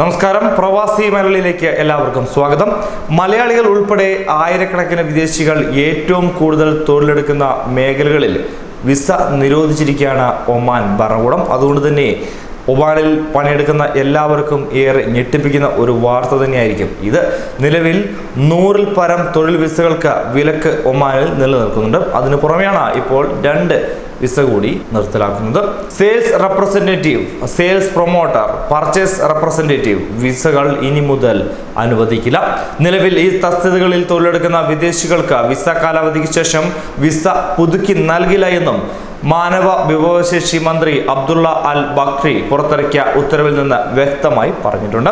നമസ്കാരം. പ്രവാസി മലയാളിയിലേക്ക് എല്ലാവർക്കും സ്വാഗതം. മലയാളികൾ ഉൾപ്പെടെ ആയിരക്കണക്കിന് വിദേശികൾ ഏറ്റവും കൂടുതൽ തൊഴിലെടുക്കുന്ന മേഖലകളിൽ വിസ നിരോധിച്ചിരിക്കുകയാണ് ഒമാൻ ഭരണകൂടം. അതുകൊണ്ട് തന്നെ ഒമാനിൽ പണിയെടുക്കുന്ന എല്ലാവർക്കും ഏറെ ഞെട്ടിപ്പിക്കുന്ന ഒരു വാർത്ത തന്നെയായിരിക്കും ഇത്. നിലവിൽ നൂറിൽ പരം തൊഴിൽ വിസകൾക്ക് വിലക്ക് ഒമാനിൽ നിലനിൽക്കുന്നുണ്ട്. അതിനു പുറമെയാണ് ഇപ്പോൾ രണ്ട് വിസ കൂടി നിർത്തലാക്കുന്നത്. Sales representative sales promoter purchase representative വിസകൾ ഇനി മുതൽ അനുവദിക്കില്ല. നിലവിൽ ഈ തസ്തികകളിൽ തൊഴിലെടുക്കുന്ന വിദേശികൾക്ക് വിസ കാലാവധിക്ക് ശേഷം വിസ പുതുക്കി നൽകില്ല എന്നും മാനവ വിഭവശേഷി മന്ത്രി അബ്ദുള്ള അൽ ബക്രി പുറത്തിറക്കിയ ഉത്തരവിൽ നിന്ന് വ്യക്തമായി പറഞ്ഞിട്ടുണ്ട്.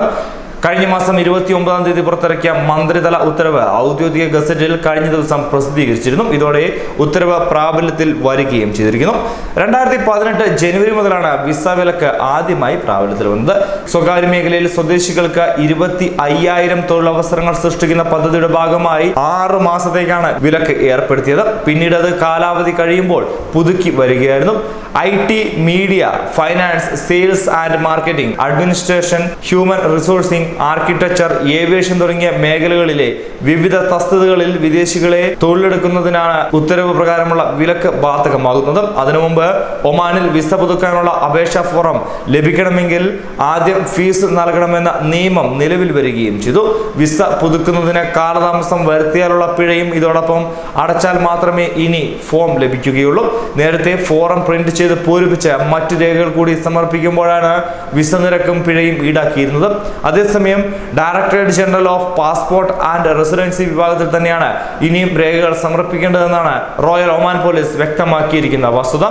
കഴിഞ്ഞ മാസം ഇരുപത്തി ഒമ്പതാം തീയതി പുറത്തിറക്കിയ മന്ത്രിതല ഉത്തരവ് ഔദ്യോഗിക ഗസറ്റിൽ കഴിഞ്ഞ ദിവസം പ്രസിദ്ധീകരിച്ചിരുന്നു. ഇതോടെ ഉത്തരവ് പ്രാബല്യത്തിൽ വരികയും ചെയ്തിരിക്കുന്നു. രണ്ടായിരത്തി പതിനെട്ട് ജനുവരി മുതലാണ് വിസ വിലക്ക് ആദ്യമായി പ്രാബല്യത്തിൽ വന്നത്. സ്വകാര്യ മേഖലയിൽ സ്വദേശികൾക്ക് ഇരുപത്തി അയ്യായിരം തൊഴിലവസരങ്ങൾ സൃഷ്ടിക്കുന്ന പദ്ധതിയുടെ ഭാഗമായി ആറ് മാസത്തേക്കാണ് വിലക്ക് ഏർപ്പെടുത്തിയത്. പിന്നീട് അത് കാലാവധി കഴിയുമ്പോൾ പുതുക്കി വരികയായിരുന്നു. I T media finance sales and marketing administration human resourcing architecture aviation തുടങ്ങിയ മേഖലകളിലെ വിവിധ തസ്തികകളിൽ വിദേശികളെ തൊഴിലെടുക്കുന്നതിനാണ് ഉത്തരവ് പ്രകാരമുള്ള വിലക്ക് ബാധകമാകുന്നത്. അതിനു മുമ്പ് ഒമാനിൽ വിസ പുതുക്കാനുള്ള അപേക്ഷാ ഫോറം ലഭിക്കണമെങ്കിൽ ആദ്യം ഫീസ് നൽകണമെന്ന നിയമം നിലവിൽ വരികയും ചെയ്തു. വിസ പുതുക്കുന്നതിന് കാലതാമസം വരുത്തിയാലുള്ള പിഴയും ഇതോടൊപ്പം അടച്ചാൽ മാത്രമേ ഇനി ഫോം ലഭിക്കുകയുള്ളൂ. നേരത്തെ ഫോറം പ്രിന്റ് ചെയ്ത് പൂരിപ്പിച്ച് മറ്റു രേഖകൾ കൂടി സമർപ്പിക്കുമ്പോഴാണ് വിസ നിരക്കും പിഴയും ഈടാക്കിയിരുന്നത്. അതേസമയം directorate general of passport and residency വിഭാഗത്തിൽ തന്നെയാണ് ഇനിയും രേഖകൾ സമർപ്പിക്കേണ്ടതെന്നാണ് റോയൽ ഒമാൻ പോലീസ് വ്യക്തമാക്കിയിരിക്കുന്ന വസ്തുത.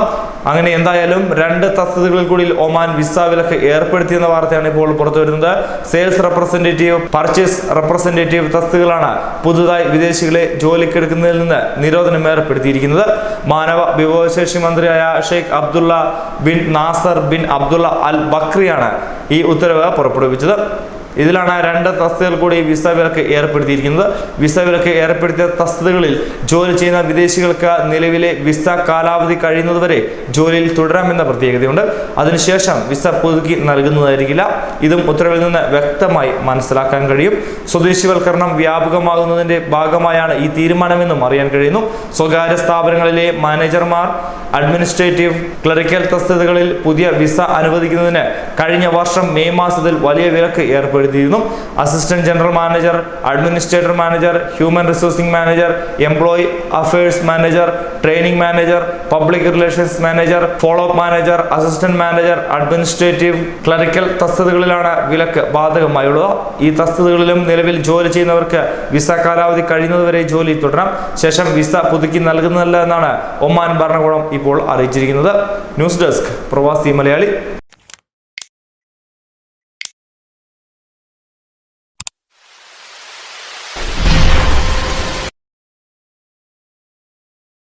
അങ്ങനെ എന്തായാലും രണ്ട് തസ്തികളിൽ കൂടി ഒമാൻ വിസ വിലക്ക് ഏർപ്പെടുത്തിയെന്ന വാർത്തയാണ് ഇപ്പോൾ പുറത്തുവരുന്നത്. സെയിൽസ് റെപ്രസെന്റേറ്റീവ് പർച്ചേസ് റെപ്രസെന്റേറ്റീവ് തസ്തികളാണ് പുതുതായി വിദേശികളെ ജോലിക്കെടുക്കുന്നതിൽ നിന്ന് നിരോധനം ഏർപ്പെടുത്തിയിരിക്കുന്നത്. മാനവ വിഭവശേഷി മന്ത്രിയായ Sheikh Abdullah bin Nasser bin Abdullah al ബക്രിയാണ് ഈ ഉത്തരവ് പുറപ്പെടുവിച്ചത്. ഇതിലാണ് രണ്ട് തസ്തികൾ കൂടി വിസ വിലക്ക് ഏർപ്പെടുത്തിയിരിക്കുന്നത്. വിസ വിലക്ക് ഏർപ്പെടുത്തിയ തസ്തികളിൽ ജോലി ചെയ്യുന്ന വിദേശികൾക്ക് നിലവിലെ വിസ കാലാവധി കഴിയുന്നതുവരെ ജോലിയിൽ തുടരാമെന്ന പ്രത്യേകതയുണ്ട്. അതിനുശേഷം വിസ പുതുക്കി നൽകുന്നതായിരിക്കില്ല. ഇതും ഉത്തരവിൽ നിന്ന് വ്യക്തമായി മനസ്സിലാക്കാൻ കഴിയും. സ്വദേശിവൽക്കരണം വ്യാപകമാകുന്നതിന്റെ ഭാഗമായാണ് ഈ തീരുമാനമെന്നും അറിയാൻ കഴിയുന്നു. സ്വകാര്യ സ്ഥാപനങ്ങളിലെ മാനേജർമാർ അഡ്മിനിസ്ട്രേറ്റീവ് ക്ലറിക്കൽ തസ്തികകളിൽ പുതിയ വിസ അനുവദിക്കുന്നതിന് കഴിഞ്ഞ വർഷം മെയ് മാസത്തിൽ വലിയ വിലക്ക് ഏർപ്പെടുത്തിയിരുന്നു assistant general manager administrator manager human resourcing manager employee affairs manager training manager public relations manager follow up manager assistant manager administrative clerical തസ്തികകളിലാണ് വിലക്ക് ബാധകമായുള്ളത് ഈ തസ്തികകളിലും നിലവിൽ ജോലി ചെയ്യുന്നവർക്ക് വിസ കാലാവധി കഴിയുന്നതുവരെ ജോലി തുടരാം ശേഷം വിസ പുതുക്കി നൽകുന്നതല്ല എന്നാണ് ഒമാൻ ഭരണകൂടം ഇപ്പോൾ അറിയിച്ചിരിക്കുന്നത്. ന്യൂസ് ഡെസ്ക് പ്രവാസി മലയാളി.